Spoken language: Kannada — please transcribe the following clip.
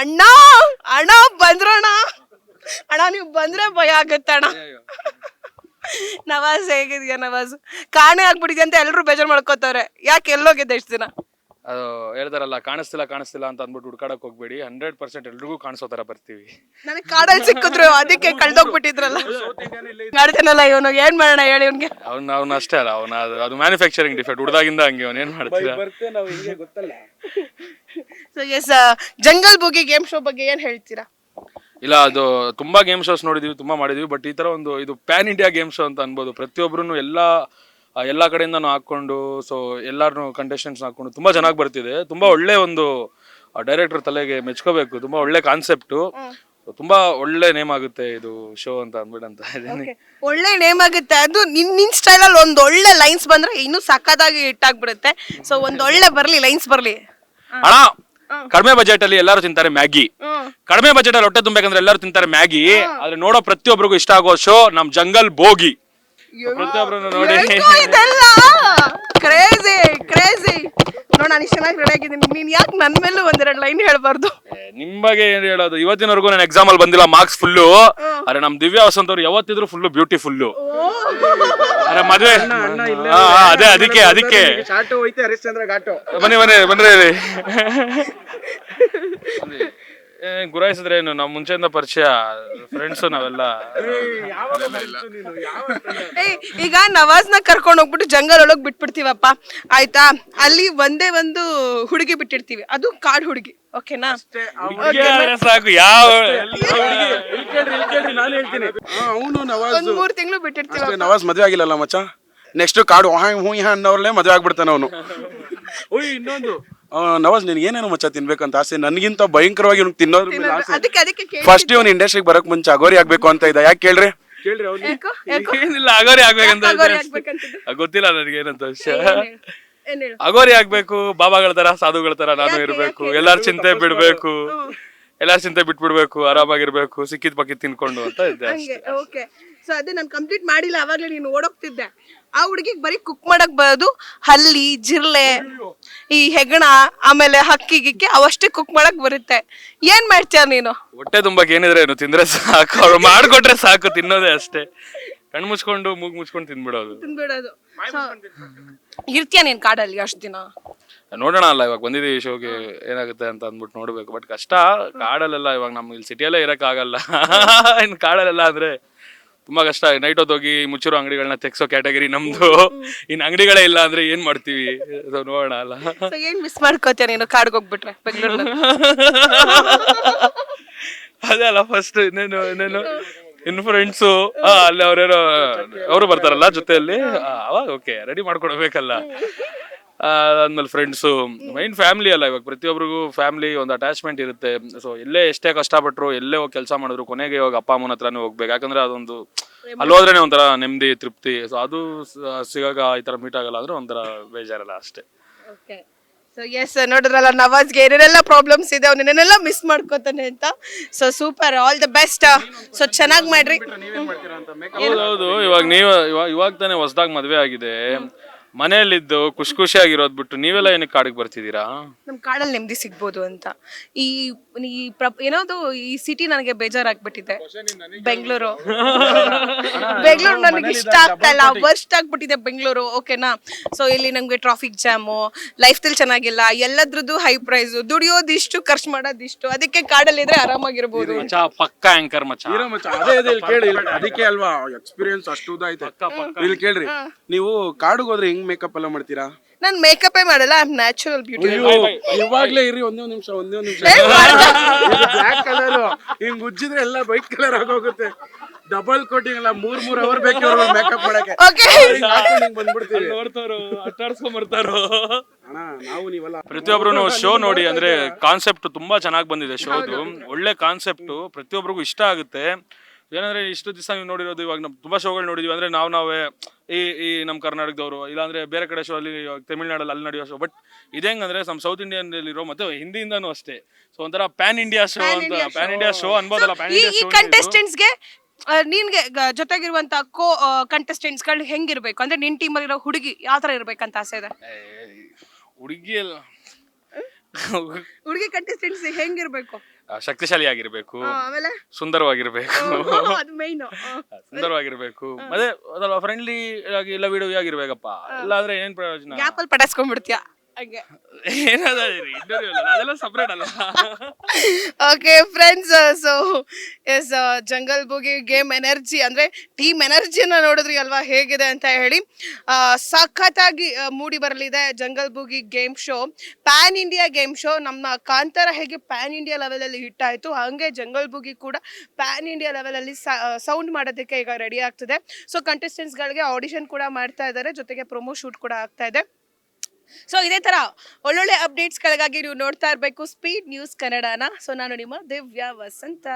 ಅಣ್ಣ ಅಣ್ಣ ಬಂದ್ರಣ. ಅಣ್ಣ, ನೀವು ಬಂದ್ರೆ ಭಯ ಆಗತ್ತಣ್ಣ ನವಾಜ್ ಹೇಗಿದ್ಯಾ ನವಾಜ್? ಕಾಣೆ ಆಗ್ಬಿಟ್ಟಿದ್ಯಾ ಅಂತ ಎಲ್ಲರೂ ಬೇಜಾರ್ ಮಾಡ್ಕೋತಾರೆ ಯಾಕೆ ಎಲ್ಲೋಗಿದ್ದೆ ಎಷ್ಟು ದಿನ? ಅದು ಹೇಳ್ತಾರಲ್ಲ ಕಾಣಿಸ್ತಿಲ್ಲ ಕಾಣಿಸ್ತಿಲ್ಲ ಅಂತ ಅಂದ್ಬಿಟ್ಟು ಹುಡ್ಕಾಡಕ್ ಹೋಗ್ಬೇಡಿ. ಹಂಡ್ರೆಡ್ ಪರ್ಸೆಂಟ್ ಎಲ್ರಿಗೂ ಕಾಣಿಸೋ ತರ ಬರ್ತೀವಿ. ನನಗೆ ಕಾಡಲ್ಲಿ ಸಿಕ್ಕಿದ್ರು ಅದಕ್ಕೆ ಕಳ್ದೋಗ್ಬಿಟ್ಟಿದ್ರಲ್ಲ. ಮಾಡ್ತೀನಲ್ಲ ಇವನು ಏನ್ ಮಾಡೋಣ ಹೇಳಿ ಇವ್ನಿಗೆ. ಅವ್ನ ಅವ್ನ ಅಷ್ಟೇ ಅಲ್ಲ ಅವ್ನ ಅದು ಅದು ಮ್ಯಾನುಫ್ಯಾಕ್ಚರಿಂಗ್ ಡಿಫೆಕ್ಟ್ ಹುಡ್ದಾಗಿಂದ ಹಂಗೆ ಅವ್ನು ಏನ್ ಮಾಡ್ತೀರಾ? ಬರ್ತೇವೆ ನಾವು ಹಿಂಗೆ ಗೊತ್ತಲ್ಲ. So yes jungle boogie game show ಬಗ್ಗೆ ಏನ್ ಹೇಳ್ತೀರಾ? ಇಲ್ಲ ಅದು ತುಂಬಾ ಗೇಮ್ ಶೋಸ್ ನೋಡಿದೀವಿ ತುಂಬಾ ಮಾಡಿದೀವಿ ಬಟ್ ಈ ತರ ಒಂದು ಇದು ಪ್ಯಾನ್ ಇಂಡಿಯಾ ಗೇಮ್ ಶೋ ಅಂತ ಅನ್ಬೋದು. ಪ್ರತಿಯೊಬ್ಬರು ಎಲ್ಲಾ ಎಲ್ಲಾ ಕಡೆಯಿಂದನೂ ಹಾಕೊಂಡು ಸೊ ಎಲ್ಲಾರನು ಕಂಟೆಸ್ಟೆಂಟ್ಸ್ ಹಾಕೊಂಡು ತುಂಬಾ ಚೆನ್ನಾಗಿ ಬರ್ತಿದೆ. ತುಂಬಾ ಒಳ್ಳೆ ಒಂದು ಡೈರೆಕ್ಟರ್ ತಲೆಗೆ ಮೆಚ್ಕೋಬೇಕು. ತುಂಬಾ ಒಳ್ಳೆ ಕಾನ್ಸೆಪ್ಟು ತುಂಬಾ ಒಳ್ಳೆ ನೇಮ್ ಆಗುತ್ತೆ ಇದು ಶೋ ಅಂತ ಅಂದ್ಬಿಟ್ಟು ಅಂತ ಇದ್ದೀನಿ ಒಳ್ಳೆ ನೇಮ್ ಆಗುತ್ತೆ. ಅದು ನಿನ್ ನಿನ್ ಸ್ಟೈಲ್ ಅಲ್ಲಿ ಒಂದ್ ಒಳ್ಳೆ ಲೈನ್ಸ್ ಬಂದ್ರೆ ಇನ್ನೂ ಸಕ್ಕದಾಗಿ ಇಟ್ಟಾಗ್ಬಿಡುತ್ತೆ ಸೊ ಒಂದ್ ಒಳ್ಳೆ ಬರ್ಲಿ ಲೈನ್ಸ್ ಬರ್ಲಿ. ಅಣ್ಣ ಕಡಿಮೆ ಬಜೆಟ್ ಅಲ್ಲಿ ಎಲ್ಲರೂ ತಿಂತಾರೆ ಮ್ಯಾಗಿ. ಕಡಿಮೆ ಬಜೆಟ್ ಅಲ್ಲಿ ಹೊಟ್ಟೆ ತುಂಬಬೇಕಂದ್ರೆ ಎಲ್ಲರೂ ತಿಂತಾರೆ ಮ್ಯಾಗಿ. ಆದ್ರೆ ನೋಡೋ ಪ್ರತಿಯೊಬ್ಬರಿಗೂ ಇಷ್ಟ ಆಗೋ ಶೋ ನಮ್ ಜಂಗಲ್ ಬೋಗಿ ಪ್ರತಿಯೊಬ್ಬರು ನೋಡಿ. ಇದೆಲ್ಲ? ಕ್ರೇಜಿ ಕ್ರೇಜಿ ನೋಡ್ ನಾನು ಇಷ್ಟು ಚೆನ್ನಾಗಿ ರೆಡಿ ಆಗಿದ್ದೀನಿ. ನೀನ್ ಯಾಕೆ ನನ್ನ ಮೇಲೂ ಒಂದೆರಡು ಲೈನ್ ಹೇಳ್ಬಾರ್ದು? ನಿಮ್ ಬಗ್ಗೆ ಏನ್ ಹೇಳೋದು? ಇವತ್ತಿನವರೆಗೂ ನಾನು ಎಕ್ಸಾಮ್ ಅಲ್ಲಿ ಬಂದಿಲ್ಲ ಮಾರ್ಕ್ಸ್ ಫುಲ್ಲು ಅರೆ ನಮ್ ದಿವ್ಯಾ ವಸಂತ್ ಅವ್ರು ಯಾವತ್ತಿದ್ರು ಫುಲ್ ಬ್ಯೂಟಿಫುಲ್ಲು ಅರೆ ಮದ್ವೆ. ಹಾ, ಹಾ, ಅದೇ ಅದಕ್ಕೆ ಅದಕ್ಕೆ. ಶಾಟು ಹೋಯ್ತೆ ಹರಿಶ್ಚಂದ್ರ ಘಾಟು. ಬನ್ನಿ ಬನ್ನಿ ಬನ್ರಿ ಇಲ್ಲಿ. ಏ, ಗುರಾಯಿಸಿದ್ರೆ ಏನು? ನಾವು ಮುಂಚೆಯಿಂದ ಪರಿಚಯ ಫ್ರೆಂಡ್ಸ್ ನಾವೆಲ್ಲ. ಏಯ್ ಈಗ ನವಾಜ್ನ ಕರ್ಕೊಂಡು ಹೋಗ್ಬಿಟ್ಟು ಜಂಗಲ್ ಒಳಗ್ ಬಿಟ್ಬಿಡ್ತೀವಪ್ಪ. ಆಯ್ತಾ? ಅಲ್ಲಿ ಒಂದೇ ಒಂದು ಹುಡುಗಿ ಬಿಟ್ಟಿರ್ತೀವಿ. ಅದು ಕಾಡು ಹುಡುಗಿ. ಓಕೆನಾ? ಹುಡ್ಗಿ ಆದ್ರೆ ಸಾಕು. ಯಾವ ನಾನು ಹೇಳ್ತೀನಿ. ಅವನು ನವಾಜ್. ಒಂದ್ ಮೂರ್ ತಿಂಗಳು ಬಿಟ್ಟಿರ್ತೀವಿ ಅಷ್ಟೇ ನವಾಜ್ ಮದ್ವೆ ಆಗಿಲ್ಲಲ್ಲ ಮಚ್ಚ? ನೆಕ್ಸ್ಟ್ ಕಾಡು ಹಾಯ್ ಹೂ ಹ್ಯಾ ಅನ್ನೋರ್ಲೆ ಮದ್ವೆ ಆಗ್ಬಿಡ್ತಾನೆ ಅವನು. ಓಯ್ ಇನ್ನೊಂದು. ನವಾಜ್ ನಿನ್ಗೆ ಏನೇನು ಮಚ್ಚ ತಿನ್ಬೇಕಂತ ಆಸೆ? ನನಗಿಂತ ಭಯಂಕರವಾಗಿ ಇವ್ನಿಗೆ ತಿನ್ನೋದ್ರ ಮೇಲೆ ಆಸೆ. ಅದಕ್ಕೆ ಅದಕ್ಕೆ ಕೇಳಿ ಫಸ್ಟ್ ಇವನು ಇಂಡಸ್ಟ್ರಿಗೆ ಬರಕ್ ಮುಂಚೆ ಅಗೋರಿ ಆಗ್ಬೇಕು ಅಂತ ಇದ್ದ. ಯಾಕೆ ಕೇಳ್ರಿ? ಏನಿಲ್ಲ ಅಗೋರಿ ಆಗ್ಬೇಕಂತ ಅಗೋರಿ ಆಗ್ಬೇಕಂತಿದ್ದು? ಗೊತ್ತಿಲ್ಲ ನನಗೆ ಏನಂತ ವಿಷಯ. ಏನ್ ಹೇಳು? ಅಗೋರಿ ಆಗ್ಬೇಕು ಬಾಬಾಗಳ ತರ ಸಾಧುಗಳ ತರ ನಾನು ಇರ್ಬೇಕು ಎಲ್ಲಾರ ಚಿಂತೆ ಬಿಡ್ಬೇಕು. ಎಲ್ಲಾರ ಚಿಂತೆ ಬಿಟ್ಬಿಡ್ಬೇಕು ಆರಾಮಾಗಿರ್ಬೇಕು ಸಿಕ್ಕಿದ್ ಪಕ್ಕಿದ್ ತಿನ್ಕೊಂಡು ಅಂತ ಇದ್ದೆ ಹಂಗೆ ಓಕೆ ಸೊ ಅದೇ ನಾನು ಕಂಪ್ಲೀಟ್ ಮಾಡಿಲ್ಲ ಅವಾಗಲೇ ನೀನು ಓಡೋಗ್ತಿದ್ದೆ. ಆ ಹುಡುಗಿಗೆ ಬರೀ ಕುಕ್ ಮಾಡಕ್ ಬರೋದು ಹಲ್ಲಿ ಜಿರ್ಲೆ ಈ ಹೆಗಣ ಆಮೇಲೆ ಹಕ್ಕಿ ಗಿಕ್ಕಿ ಅವಷ್ಟೇ ಕುಕ್ ಮಾಡಕ್ ಬರುತ್ತೆ. ಏನ್ ಮಾಡ್ತೀಯ ನೀನು? ಹೊಟ್ಟೆ ತುಂಬಾಕ್ ಏನಿದ್ರೆ ಏನು ತಿಂದ್ರೆ ಸಾಕು. ಅವ್ರು ಮಾಡ್ಕೊಟ್ರೆ ಸಾಕು ತಿನ್ನೋದೇ ಅಷ್ಟೇ. ಕಣ್ ಮುಚ್ಕೊಂಡು ಮೂಗ್ ಮುಚ್ಕೊಂಡು ತಿನ್ಬಿಡೋದು. ತಿನ್ಬಿಡೋದು. ಇರ್ತೀಯ ನೀನ್ ಕಾಡಲ್ಲಿ ಅಷ್ಟು ದಿನ? ನೋಡೋಣ ಅಲ್ಲ ಇವಾಗ ಬಂದಿದ್ದೀವಿ ಶೋಗೆ ಏನಾಗುತ್ತೆ ಅಂತ ಅಂದ್ಬಿಟ್ಟು ನೋಡ್ಬೇಕು. ಬಟ್ ಕಷ್ಟ ಕಾಡಲ್ಲೆಲ್ಲ ಇವಾಗ ನಮ್ಗೆ ಇಲ್ಲಿ ಸಿಟಿಯಲ್ಲೇ ಇರಕ್ ಆಗಲ್ಲ ಇನ್ನು ಕಾಡಲ್ಲೆಲ್ಲ ಅಂದ್ರೆ ತುಂಬಾ ಕಷ್ಟ. ನೈಟ್ ಹೊತ್ತು ಹೋಗಿ ಮುಚ್ಚಿರೋ ಅಂಗಡಿಗಳನ್ನ ತೆಗ್ಸೋ ಕ್ಯಾಟಗರಿ ನಮ್ದು. ಇನ್ ಅಂಗಡಿಗಳೇ ಇಲ್ಲ ಅಂದ್ರೆ ಏನ್ ಮಾಡ್ತೀವಿ? ಅದು ನೋಡೋಣ ಅಲ್ಲ. ಸೊ ಏನ್ ಮಿಸ್ ಮಾಡ್ಕೋತೀಯ ನೀನು? ಕಾಡ್ಗೆ ಹೋಗ್ಬಿಟ್ರೆ ಬೆಂಗಳೂರಲ್ಲಿ ಅದೇ ಅಲ್ಲ ಫಸ್ಟ್ ಇನ್ನೇನು ಇನ್ನೇನು? ಫ್ರೆಂಡ್ಸು ಅಲ್ಲಿ ಅವ್ರೇನೋ, ಅವರು ಬರ್ತಾರಲ್ಲ ಜೊತೆಯಲ್ಲಿ? ಅವಾಗ ಓಕೆ ರೆಡಿ ಮಾಡ್ಕೊಡ್ಬೇಕಲ್ಲ. ಅದಾದ್ಮೇಲೆ ಫ್ರೆಂಡ್ಸು ಮೈನ್ ಫ್ಯಾಮಿಲಿ ಅಲ್ಲ ಇವಾಗ. ಪ್ರತಿಯೊಬ್ಬರಿಗೂ ಫ್ಯಾಮಿಲಿ ಒಂದು ಅಟ್ಯಾಚ್ಮೆಂಟ್ ಇರುತ್ತೆ. ಸೊ ಎಲ್ಲೇ ಎಷ್ಟೇ ಕಷ್ಟಪಟ್ಟರು ಎಲ್ಲೇ ಹೋಗಿ ಕೆಲಸ ಮಾಡಿದ್ರು, ಕೊನೆಗೆ ಇವಾಗ ಅಪ್ಪ, ಅಮ್ಮನ ಹತ್ರನೇ ಹೋಗ್ಬೇಕು. ಯಾಕಂದ್ರೆ ಅದೊಂದು ಅಲ್ಲಿ ಹೋದ್ರೇನೆ ಒಂಥರ ನೆಮ್ಮದಿ, ತೃಪ್ತಿ. ಸೊ ಅದು ಸಿಗಾಗ ಈ ತರ ಮೀಟ್ ಆಗಲ್ಲ ಅಂದ್ರೆ ಒಂಥರ ಬೇಜಾರಲ್ಲ ಅಷ್ಟೇ. ಸೊ ಎಸ್ ನೋಡಿದ್ರಲ್ಲ, ನವಾಜ್ಗೆ ಏನೇನೆಲ್ಲ ಪ್ರಾಬ್ಲಮ್ಸ್ ಇದೆ ಅವನೇನೆಲ್ಲ ಮಿಸ್ ಮಾಡ್ಕೋತಾನೆ ಅಂತ. So super all the best so ಚೆನ್ನಾಗಿ ಮಾಡ್ರಿ. ಹೌದೌದು, ಇವಾಗ ನೀವು ಇವಾಗ ಇವಾಗ ತಾನೇ ಹೊಸದಾಗಿ ಮದುವೆ ಆಗಿದೆ. ಮನೆಯಲ್ಲಿದ್ದು ಖುಷಿ ಖುಷಿಯಾಗಿರೋದ್ ಬಿಟ್ಟು ನೀವೆಲ್ಲ ಏನಕ್ಕೆ ಕಾಡಿಗೆ ಬರ್ತಿದ್ದೀರಾ? ನಮ್ ಕಾಡಲ್ಲಿ ನೆಮ್ಮದಿ ಸಿಗ್ಬೋದು ಅಂತ. ಈ ಈ ಪ್ರ ಏನೋದು ಈ ಸಿಟಿ ನನಗೆ ಬೇಜಾರಾಗ್ಬಿಟ್ಟಿದೆ. ಬೆಂಗಳೂರು. ಬೆಂಗಳೂರು ನನಗೆ ಇಷ್ಟ ಆಗ್ತಾ ಇಲ್ಲ. ವರ್ಸ್ಟ್ ಆಗ್ಬಿಟ್ಟಿದೆ ಬೆಂಗಳೂರು. ಓಕೆನಾ ಸೊ ಇಲ್ಲಿ ನಮ್ಗೆ ಟ್ರಾಫಿಕ್ ಜಾಮು ಲೈಫ್ ಸ್ಟೈಲ್ ಚೆನ್ನಾಗಿಲ್ಲ. ಎಲ್ಲದ್ರದ್ದು ಹೈ ಪ್ರೈಸ್ ದುಡಿಯೋದಿಷ್ಟು ಖರ್ಚು ಮಾಡೋದಿಷ್ಟು ಅದಕ್ಕೆ ಕಾಡಲ್ಲಿದ್ರೆ ಆರಾಮಾಗಿರ್ಬೋದು. ಮಚ್ಚ ಪಕ್ಕ ಆಂಕರ್ ಮಚ್ಚ. ಇರೋ ಮಚ್ಚ ಅದೇ ಅದೇ ಇಲ್ಲಿ ಕೇಳಿ. ಇಲ್ಲಿ ಅದಕ್ಕೆ ಅಲ್ವಾ ಎಕ್ಸ್ಪೀರಿಯನ್ಸ್ ಅಷ್ಟು ಇಲ್ಲಿ ಕೇಳ್ರಿ. ನೀವು ಕಾಡಿಗೆ ಹೋದ್ರೆ ಹೆಂಗ್ ಮೇಕಪ್ ಎಲ್ಲ ಮಾಡ್ತೀರಾ? ನಾನು ಮೇಕಪ್ಪೇ ಮಾಡಲ್ಲ ಐ ಆಮ್ ನ್ಯಾಚುರಲ್ ಬ್ಯೂಟಿ ಇವಾಗ್ಲೇ ಇರಿ ಒಂದೇ ಒಂದ್ ನಿಮಿಷ ಒಂದೇ ಒಂದ್ ನಿಮಿಷ. ಬ್ಲಾಕ್ ಕಲರ್ ಹಿಂಗ್ ಉಜ್ಜಿದ್ರೆ ಎಲ್ಲ ವೈಟ್ ಕಲರ್ ಆಗೋಗುತ್ತೆ. ಡಬಲ್ ಕೋಟಿಂಗ್ ಅಲ್ಲ ಮೂರ್ ಮೂರ್ ಅವರ್ ಬೇಕು ಮೇಕಪ್ ಮಾಡಕ್ಕೆ. ಓಕೆ ಹಿಂಗ್ ಹಿಂಗ್ ಬಂದ್ಬಿಡ್ತೀವಿ. ನೋಡ್ತಾರೋ ಅಟ್ಟಾಡ್ಸ್ಕೊಂಡ್ ಬರ್ತಾರೋ ಅಣ್ಣ ನಾವು ನೀವೆಲ್ಲ. ಪ್ರತಿಯೊಬ್ರು ಶೋ ನೋಡಿ ಅಂದ್ರೆ ಕಾನ್ಸೆಪ್ಟ್ ತುಂಬಾ ಚೆನ್ನಾಗಿ ಬಂದಿದೆ ಶೋದು ಒಳ್ಳೆ ಕಾನ್ಸೆಪ್ಟ್ ಪ್ರತಿಯೊಬ್ಬರಿಗೂ ಇಷ್ಟ ಆಗುತ್ತೆ. ಏನಂದ್ರೆ ಇಷ್ಟು ದಿವಸ ನೀವು ನೋಡಿರೋದು ಇವಾಗ ನಾವು ತುಂಬಾ ಶೋಗಳು ನೋಡಿದೀವಿ. ಅಂದ್ರೆ ನಾವು ನಾವೇ ಈ ಈ ನಮ್ಮ ಕರ್ನಾಟಕದವರು ಇಲ್ಲಾಂದ್ರೆ ಬೇರೆ ಕಡೆ ಶೋ ಅಲ್ಲಿ ಇವಾಗ ತಮಿಳ್ನಾಡಲ್ಲಿ ಅಲ್ಲಿ ನಡೆಯೋ ಶೋ ಬಟ್ ಇದೇಂಗಂದ್ರೆ ನಮ್ಮ ಸೌತ್ ಇಂಡಿಯನ್ ಇರೋ ಮತ್ತೆ ಹಿಂದಿಯಿಂದನೂ ಅಷ್ಟೇ. ಸೊ ಒಂಥರ ಪ್ಯಾನ್ ಇಂಡಿಯಾ ಶೋ ಅಂತ ಪ್ಯಾನ್ ಇಂಡಿಯಾ ಶೋ ಅನ್ಬೋದಲ್ಲ ಪ್ಯಾನ್ ಇಂಡಿಯಾ ಈ ಶೋ ಕಂಟೆಸ್ಟೆಂಟ್ಸ್ಗೆ ನಿನ್ಗೆ ಗ- ಜೊತೆಗಿರುವಂತ ಕೋ ಕಂಟೆಸ್ಟೆಂಟ್ಸ್ಗಳು ಹೆಂಗಿರ್ಬೇಕು? ಅಂದ್ರೆ ನಿನ್ ಟೀಮ್ ಅಲ್ಲಿರೋ ಹುಡುಗಿ ಯಾವ ತರ ಇರ್ಬೇಕಂತ ಆಸೆ ಇದೆ? ಹುಡುಗಿ ಅಲ್ಲ. ಹುಡುಗಿ ಕಂಟೆಸ್ಟೆಂಟ್ಸ್ ಹೆಂಗಿರ್ಬೇಕು? ಆ, ಶಕ್ತಿಶಾಲಿಯಾಗಿರ್ಬೇಕು ಆಮೇಲೆ? ಸುಂದರವಾಗಿರ್ಬೇಕು. ಅದು ಮೈನ್ ಸುಂದರವಾಗಿರ್ಬೇಕು. ಮತ್ತೆ ಅದಲ್ಲ ಫ್ರೆಂಡ್ಲಿ ಆಗಿ ಎಲ್ಲ ವಿಡಿಯೋ ಆಗಿರ್ಬೇಕಪ್ಪ ಇಲ್ಲ ಅಂದ್ರೆ ಏನ್ ಪ್ರಯೋಜನ? ಗ್ಯಾಪ್ ಅಲ್ಲಿ ಪಟಾಸ್ಕೊಂಡ್ಬಿಡ್ತೀಯ? ಹಂಗೆ. ಏನಾದ ಇಂಟರ್ವ್ಯೂ ಅಲ್ಲ ಅದೆಲ್ಲ ಸಪ್ರೇಟ್ ಅಲ್ಲ okay friends so yes jungle boogie game energy ಅಂದ್ರೆ ಟೀಮ್ ಎನರ್ಜಿಯನ್ನು ನೋಡಿದ್ರಿ ಅಲ್ವಾ? ಹೇಗಿದೆ ಅಂತ ಹೇಳಿ. ಆ, ಸಖತ್ತಾಗಿ ಆ, ಮೂಡಿ ಬರಲಿದೆ jungle boogie game show pan India game show ನಮ್ಮ ಕಾಂತಾರ ಹೇಗೆ ಪ್ಯಾನ್ ಇಂಡಿಯಾ ಲೆವೆಲಲ್ಲಿ ಹಿಟ್ ಆಯ್ತು ಹಾಗೆ ಜಂಗಲ್ ಬುಗಿ ಕೂಡ ಪ್ಯಾನ್ ಇಂಡಿಯಾ ಲೆವೆಲಲ್ಲಿ ಸೌಂಡ್ ಮಾಡೋದಕ್ಕೆ ಈಗ ರೆಡಿ ಆಗ್ತಿದೆ. ಸೊ ಕಂಟೆಸ್ಟೆಂಟ್ಸ್ಗಳಿಗೆ ಆಡಿಷನ್ ಕೂಡ ಮಾಡ್ತಾ ಇದ್ದಾರೆ ಜೊತೆಗೆ ಪ್ರೊಮೋ ಶೂಟ್ ಕೂಡ ಆಗ್ತಾ ಇದೆ. ಸೊ ಇದೇ ತರ ಒಳ್ಳೊಳ್ಳೆ ಅಪ್ಡೇಟ್ಸ್ಗಳಿಗಾಗಿ ನೀವು ನೋಡ್ತಾ ಇರಬೇಕು ಸ್ಪೀಡ್ ನ್ಯೂಸ್ ಕನ್ನಡನ ಸೊ ನಾನು ನಿಮ್ಮ ದಿವ್ಯಾ ವಸಂತ.